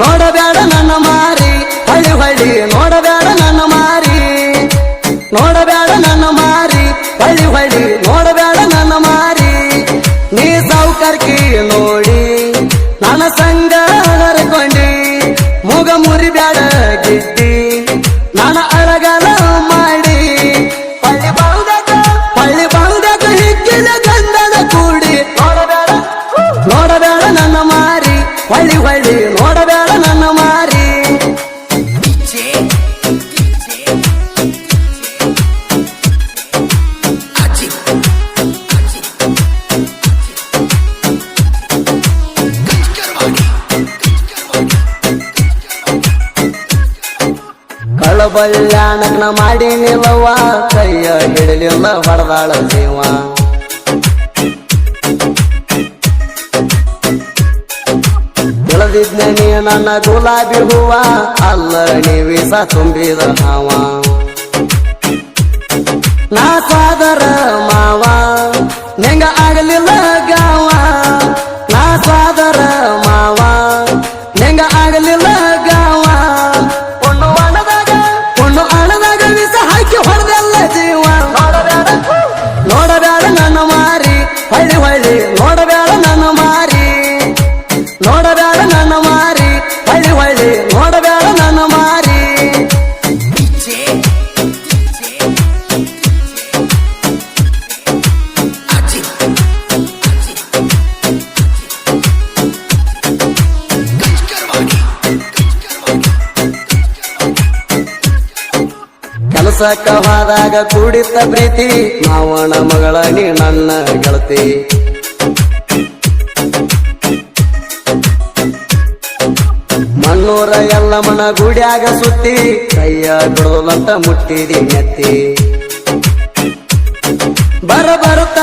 ನೋಡಬೇಡ ನನ್ನ ಮಾರಿ, ಹಳ್ಳಿ ಹಳ್ಳಿ ನೋಡಬೇಡ ನನ್ನ ಮಾರಿ. ನೋಡಬೇಡ ನನ್ನ ಮಾರಿ, ಹಳ್ಳಿ ಹಳ್ಳಿ ನೋಡಬೇಡ ನನ್ನ ಮಾರಿ. ನೀ ಸೌಕರ್ಕಿ ನೋಡಿ, ನನ್ನ ಸಂಗ ಮುಗ ಮುರಿಬ್ಯಾಡ ಕಳಬಲ್ಯಾಣಕ್ನ ಮಾಡಿ ನಿಲ್ಲವ ಕೈಯ ಹಿಡಲಿಲ್ಲ ಹೊಡೆದಾಳ ಜೀವ. ಬೆಳೆದಿದ್ನ ನೀ ನನ್ನ ಗುಲಾಬಿ ಹೂವ ಅಲ್ಲ ನೀವಿಸ ತುಂಬಿದ ಹಾವ. ನಾ ಸಾದರ ಮಾವ. ಕೆಲಸಕ್ಕ ಹೋದಾಗ ಪ್ರೀತಿ. ಮಾವನ ಮಗಳ ನೀ ನನ್ನ ಗೆಳತಿ. ಮಣ್ಣೂರ ಎಲ್ಲ ಮನ ಗುಡಿಯಾಗ ಸುತ್ತಿ, ಕೈಯ ಗೊಳಂತ ಮುಟ್ಟಿದಿ ನೆತ್ತಿ. ಬರ ಬರುತ್ತ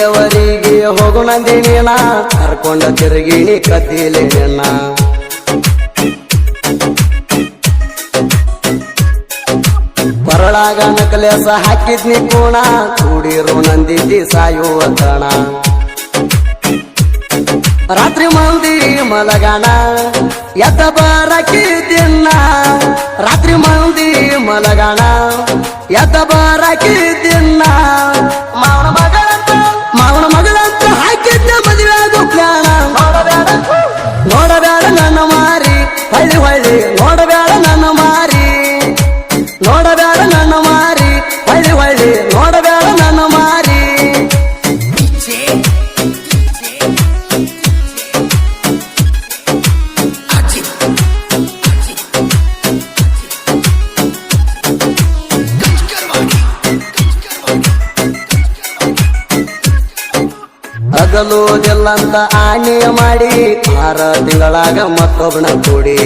ದೇವರಿಗೆ ಹೋಗು ನಂದಿನಿನ ಕರ್ಕೊಂಡ ತಿರುಗಿಣಿ ಕತ್ತಿಲೆ ನಿನ್ನ ಕೊರಳಾಗ ನಕಲೇಸ ಹಾಕಿದ್ನಿ ಕೋಣ, ಕೂಡಿರು ನಂದಿದ್ದಿ ಸಾಯುವ ತಣ. ರಾತ್ರಿ ಮಂದಿ ಮಲಗಣ, ಎದ್ದ ಬರಕಿ ದಿನ ರಾತ್ರಿ ಮಂದಿ ಮಲಗಣ, ಎದ್ದ ಬರಕಿ ದಿನ ಹಳ್ಳಿ ಹಳ್ಳಿ ನೋಡಬೇಡ ಹಗಲೋದಿಲ್ಲಂತ ಆಣೆಯ ಮಾಡಿ ಆರ ತಿಂಗಳಾಗ ಮತ್ತೊಬ್ಬನ ಕೂಡಿ.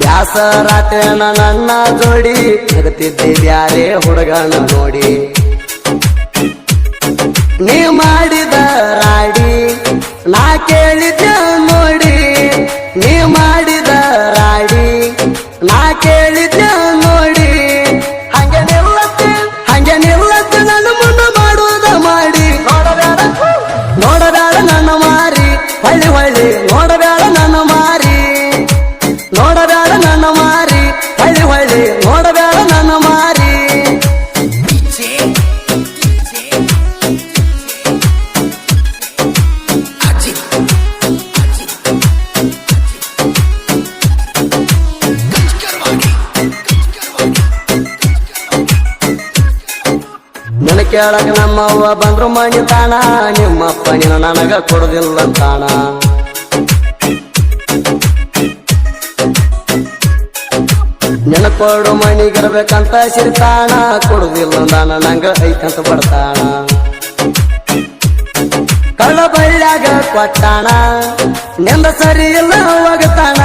ಬ್ಯಾಸರಾತೇನ ನನ್ನ ಜೋಡಿ ಜಗತ್ತಿದ್ದೆ ಬ್ಯಾರೆ ಹುಡುಗನ ನೋಡಿ. ನೀ ಮಾಡಿದ ರಾಡಿ ನಾ ಕೇಳಿದ್ದ ನೋಡಬೇಡ ನನ್ನ ಮಾರಿ. ನನ್ನ ಕೇಳಕ್ ನಮ್ಮವ್ವ ಬಂದ್ರು ಮಣಿ ತಾಣ ನಿಮ್ಮಪ್ಪ ನಿನ್ನ ನನಗ ಕೊಡುದಿಲ್ಲ ತಾಣ. ಕೊಡು ಮಣಿಗಿರ್ಬೇಕಂತ ಸಿರ್ತಾಣ. ಕೊಡುದಿಲ್ಲ ನಾನು ನಂಗ ಐತಂತ ಬರ್ತಾಣ ಕಳ್ಳ ಬಳ್ಳ್ಯಾಗ ಕೊಟ್ಟಾಣ. ನೆಂದ ಸರಿ ಇಲ್ಲ ಒಗತಾಣ.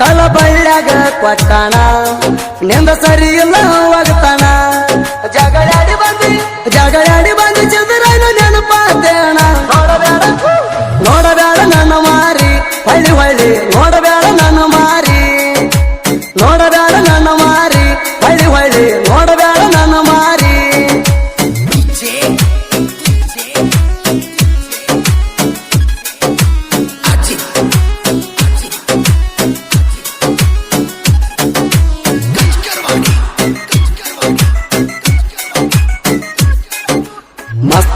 ಕಳ್ಳ ಬಳ್ಳ್ಯಾಗ ಕೊಟ್ಟಾಣ. ನೆಂದ ಸರಿ ಇಲ್ಲ ಒಗತಾಣ. ಜಗಳಾಡಿ ಬಂದಿ ಜಗಳಾಡಿ ಬಂದಿ ಚಂದ್ರನ ನೆನಪಾದೇಣ ನೋಡಬೇಡ ನೋಡಬೇಡ.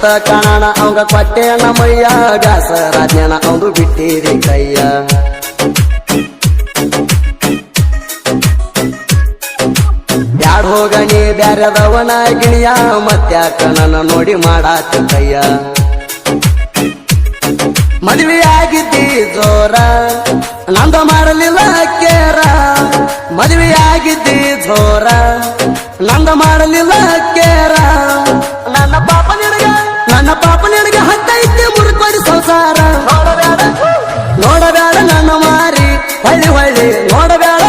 ಮಸ್ತ ಕಾಣ ಅವಂಗ ಕೊಟ್ಟೆ ನಮಯ್ಯ ಗಾಸ ರಾಜನ ಅವಂದು ಬಿಟ್ಟಿರಿ ಕೈಯ. ಬ್ಯಾಡ್ ಹೋಗಣಿ ಬ್ಯಾರದವನ ಗಿಣಿಯ ಮತ್ತ್ಯಾಕ ನನ್ನ ನೋಡಿ ಮಾಡಾತ ಕೈಯ. ಮದುವೆ ಆಗಿದ್ದಿ ಜೋರ, ನಂದ ಮಾಡಲಿಲ್ಲ ಕೇರ. ಮದುವೆ ಆಗಿದ್ದಿ ಜೋರ, ನಂದ ಮಾಡಲಿಲ್ಲ ಕೇರ. ಪಾಪ ಹತ್ತೈತೆ ಹತ್ತೈತಿ ಮುರುಕೊಡಿ ಸಂಸಾರ. ನೋಡಬೇಡ ನನ್ನ ಮಾರಿ ಹೊಳ್ಳಿ ಹೊಳ್ಳಿ. ನೋಡಬೇಡ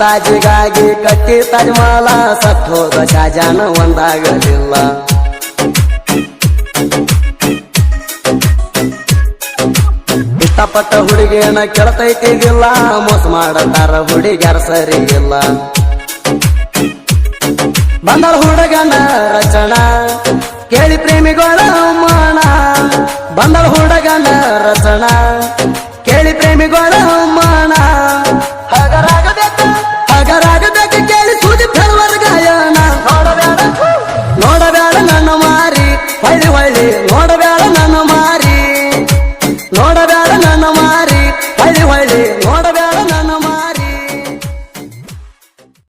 ಮಮತಾಜಿಗಾಗಿ ಕಟ್ಟಿ ತಜಮಾಲ ಸತ್ತೋದ ಶಾಜಾನ ಒಂದಾಗಲಿಲ್ಲ. ಇಷ್ಟಪಟ್ಟ ಹುಡುಗಿಯನ್ನ ಕೆಳತೈತಿದಿಲ್ಲ ಮೋಸ ಮಾಡತಾರ ಹುಡುಗ್ಯಾರ ಸರಿ ಇಲ್ಲ. ಬಂದಳ ಹುಡುಗನ ರಚನ, ಕೇಳಿ ಪ್ರೇಮಿಗಳ ಮಾನ ಬಂದಳ ಹುಡುಗನ ರಚನ, ಕೇಳಿ ಪ್ರೇಮಿಗಳ ಮಾನ